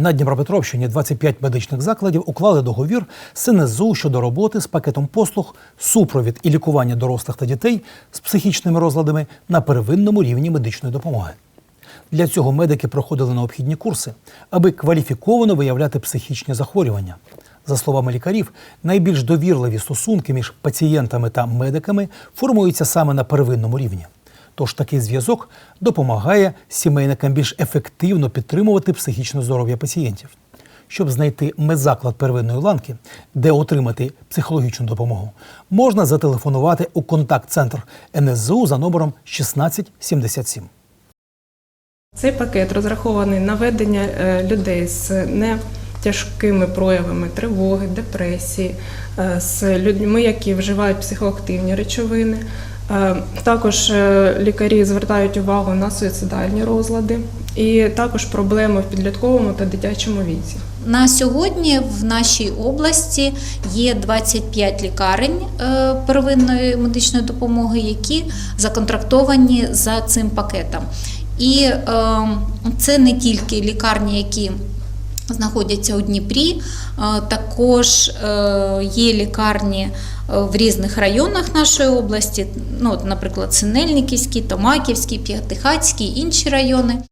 На Дніпропетровщині 25 медичних закладів уклали договір з НСЗУ щодо роботи з пакетом послуг супровід і лікування дорослих та дітей з психічними розладами на первинному рівні медичної допомоги. Для цього медики проходили необхідні курси, аби кваліфіковано виявляти психічні захворювання. За словами лікарів, найбільш довірливі стосунки між пацієнтами та медиками формуються саме на первинному рівні. Тож такий зв'язок допомагає сімейникам більш ефективно підтримувати психічне здоров'я пацієнтів. Щоб знайти медзаклад первинної ланки, де отримати психологічну допомогу, можна зателефонувати у контакт-центр НСЗУ за номером 1677. Цей пакет розрахований на ведення е, людей з нетяжкими проявами тривоги, депресії, е, з людьми, які вживають психоактивні речовини. Е, Також е, лікарі звертають увагу на суїцидальні розлади і також проблеми в підлітковому та дитячому віці. На сьогодні в нашій області є 25 лікарень е, первинної медичної допомоги, які законтрактовані за цим пакетом. І це не тільки лікарні, які знаходяться у Дніпрі, е, також е, є лікарні е, в різних районах нашої області, ну, наприклад, Синельниківський, Томаківський, П'ятихацький, інші райони.